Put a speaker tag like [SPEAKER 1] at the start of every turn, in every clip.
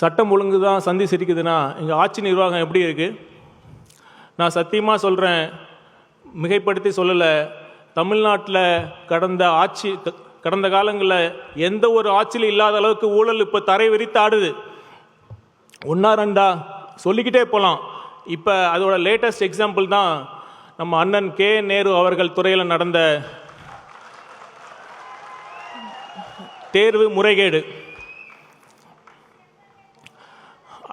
[SPEAKER 1] சட்டம் ஒழுங்கு தான் சந்தி சிரிக்குதுன்னா இங்கே ஆட்சி நிர்வாகம் எப்படி இருக்குது நான் சத்தியமாக சொல்கிறேன் மிகைப்படுத்தி சொல்லலை. தமிழ்நாட்டில் கடந்த ஆட்சி கடந்த காலங்களில் எந்த ஒரு ஆட்சியிலும் இல்லாத அளவுக்கு ஊழல் இப்போ தரை விரித்து ஆடுது. ஒன்றா ரெண்டா? சொல்லிக்கிட்டே போகலாம் இப்போ அதோட லேட்டஸ்ட் எக்ஸாம்பிள் தான் நம்ம அண்ணன் கே. நேரு அவர்கள் துறையில் நடந்த தேர்வு முறைகேடு.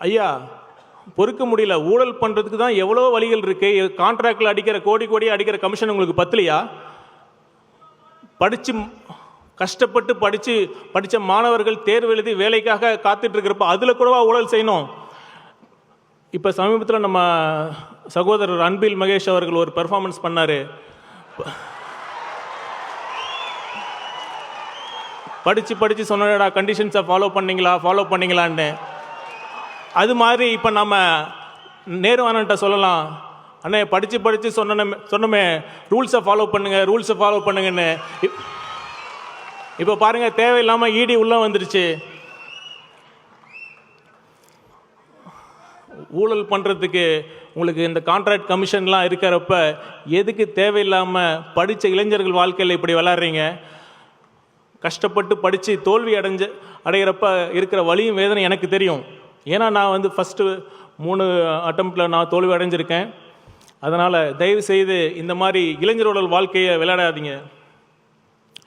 [SPEAKER 1] ஐயா பொறுக்க முடியல. ஊழல் பண்ணுறதுக்கு தான் எவ்வளோ வழிகள் இருக்குது கான்ட்ராக்டில் அடிக்கிற கோடி கோடியாக அடிக்கிற கமிஷன் உங்களுக்கு பத்தலையா? படித்து கஷ்டப்பட்டு படித்து படித்த மாணவர்கள் தேர்வு எழுதி வேலைக்காக காத்துட்ருக்கிறப்ப அதில் கூடவா ஊழல் செய்யணும்? இப்போ சமீபத்தில் நம்ம சகோதரர் அன்பில் மகேஷ் அவர்கள் ஒரு பெர்ஃபார்மன்ஸ் பண்ணார். படித்து படித்து சொன்னடா கண்டிஷன்ஸை ஃபாலோ பண்ணிங்களா ஃபாலோ பண்ணிங்களான்னு. அது மாதிரி இப்போ நம்ம நேரு அண்ணன்ட்ட சொல்லலாம். அண்ணே படித்து படித்து சொன்ன சொன்னமே ரூல்ஸை ஃபாலோ பண்ணுங்கள் ரூல்ஸை ஃபாலோ பண்ணுங்கன்னு. இப்- இப்போ பாருங்கள் தேவையில்லாமல் இடி உள்ளே வந்துருச்சு. ஊழல் பண்ணுறதுக்கு உங்களுக்கு இந்த கான்ட்ராக்ட் கமிஷன்லாம் இருக்கிறப்ப எதுக்கு தேவையில்லாமல் படித்த இளைஞர்கள் வாழ்க்கையில் இப்படி விளாட்றீங்க கஷ்டப்பட்டு படித்து தோல்வி அடைஞ்ச அடைகிறப்ப இருக்கிற வழியும் வேதனை எனக்கு தெரியும். ஏன்னா நான் வந்து ஃபஸ்ட்டு மூணு அட்டம்ப்டில் நான் தோல்வி அடைஞ்சிருக்கேன். அதனால் தயவு செய்து இந்த மாதிரி இளைஞரோட வாழ்க்கையை விளையாடாதீங்க.